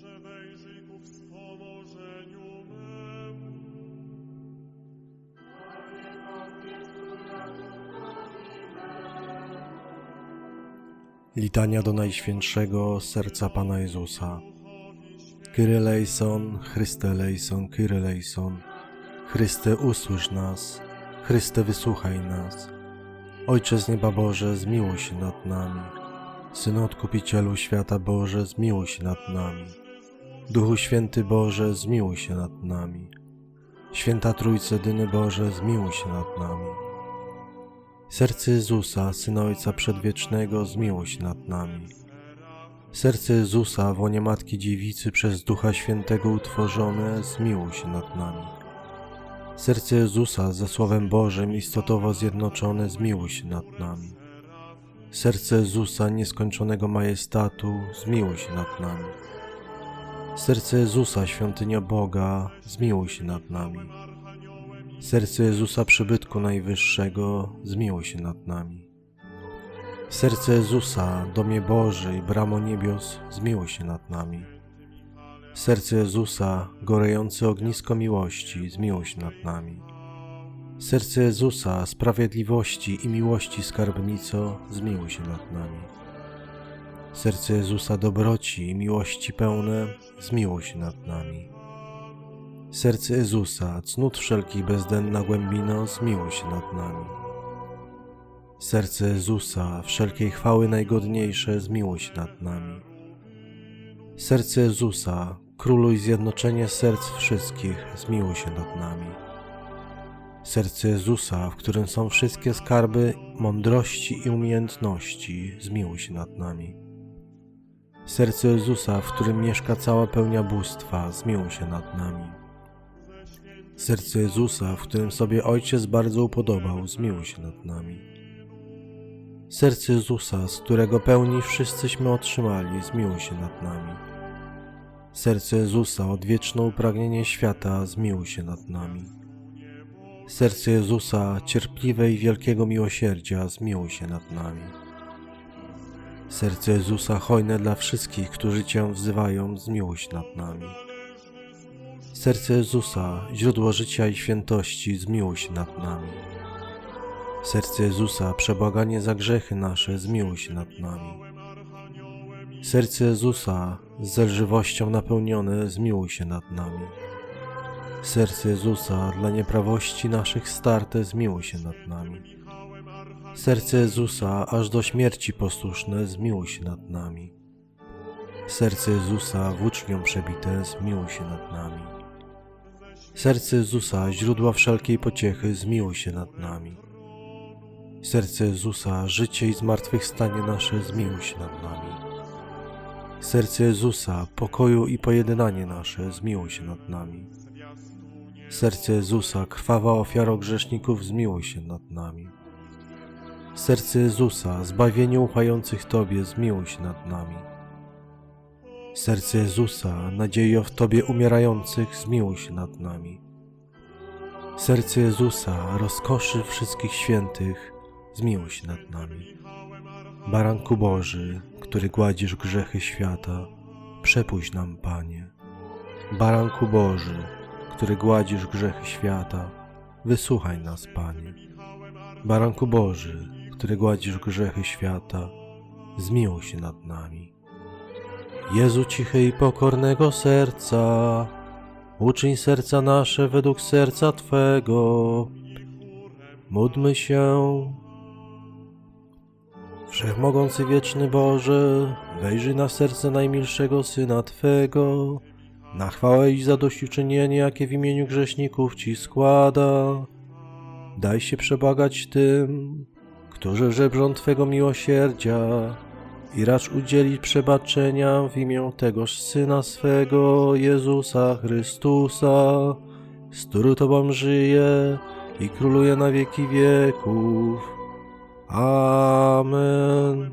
Boże, wejrzyj ku wspomożeniu memu. Litania do Najświętszego Serca Pana Jezusa. Kyrylejson, Chryste lejson, Kyrylejson. Chryste usłysz nas, Chryste wysłuchaj nas. Ojcze z nieba Boże, zmiłuj się nad nami. Synu Odkupicielu świata Boże, zmiłuj się nad nami. Duchu Święty Boże, zmiłuj się nad nami. Święta Trójce Dyny Boże, zmiłuj się nad nami. Serce Jezusa, Syna Ojca Przedwiecznego, zmiłuj się nad nami. Serce Jezusa, w Matki Dziewicy przez Ducha Świętego utworzone, zmiłuj się nad nami. Serce Jezusa, ze Słowem Bożym istotowo zjednoczone, zmiłuj się nad nami. Serce Jezusa, nieskończonego majestatu, zmiłuj się nad nami. Serce Jezusa, świątynia Boga, zmiłuj się nad nami. Serce Jezusa przybytku najwyższego, zmiłuj się nad nami. Serce Jezusa, domie Boży i bramo niebios, zmiłuj się nad nami. Serce Jezusa, gorejące ognisko miłości, zmiłuj się nad nami. Serce Jezusa, sprawiedliwości i miłości skarbnico, zmiłuj się nad nami. Serce Jezusa, dobroci i miłości pełne, zmiłuj się nad nami. Serce Jezusa, cnót wszelkich bezdenna głębino, zmiłuj się nad nami. Serce Jezusa, wszelkiej chwały najgodniejsze, zmiłuj się nad nami. Serce Jezusa, króluj zjednoczenie serc wszystkich, zmiłuj się nad nami. Serce Jezusa, w którym są wszystkie skarby mądrości i umiejętności, zmiłuj się nad nami. Serce Jezusa, w którym mieszka cała pełnia bóstwa, zmiłuj się nad nami. Serce Jezusa, w którym sobie Ojciec bardzo upodobał, zmiłuj się nad nami. Serce Jezusa, z którego pełni wszyscyśmy otrzymali, zmiłuj się nad nami. Serce Jezusa, odwieczne upragnienie świata, zmiłuj się nad nami. Serce Jezusa, cierpliwe i wielkiego miłosierdzia, zmiłuj się nad nami. Serce Jezusa, hojne dla wszystkich, którzy Cię wzywają, zmiłuj się nad nami. Serce Jezusa, źródło życia i świętości, zmiłuj się nad nami. Serce Jezusa, przebłaganie za grzechy nasze, zmiłuj się nad nami. Serce Jezusa, z zelżywością napełnione, zmiłuj się nad nami. Serce Jezusa, dla nieprawości naszych starte, zmiłuj się nad nami. Serce Jezusa, aż do śmierci posłuszne, zmiłuj się nad nami. Serce Jezusa, włócznią przebite, zmiłuj się nad nami. Serce Jezusa, źródła wszelkiej pociechy, zmiłuj się nad nami. Serce Jezusa, życie i zmartwychwstanie nasze, zmiłuj się nad nami. Serce Jezusa, pokoju i pojednanie nasze, zmiłuj się nad nami. Serce Jezusa, krwawa ofiaro grzeszników, zmiłuj się nad nami. Serce Jezusa, zbawienie ufających Tobie, zmiłuj się nad nami. Serce Jezusa, nadziejo w Tobie umierających, zmiłuj się nad nami. Serce Jezusa, rozkoszy wszystkich świętych, zmiłuj się nad nami. Baranku Boży, który gładzisz grzechy świata, przepuść nam, Panie. Baranku Boży, który gładzisz grzechy świata, wysłuchaj nas, Panie. Baranku Boży, który gładzisz grzechy świata, zmiłuj się nad nami. Jezu cichy i pokornego serca, uczyń serca nasze według serca Twego. Módlmy się. Wszechmogący wieczny Boże, wejrzyj na serce najmilszego Syna Twego, na chwałę i zadośćuczynienie, jakie w imieniu grzeszników Ci składa. Daj się przebagać tym, którzy żebrzą Twego miłosierdzia i racz udzielić przebaczenia w imię tegoż Syna swego, Jezusa Chrystusa, z którym Tobą żyje i króluje na wieki wieków. Amen.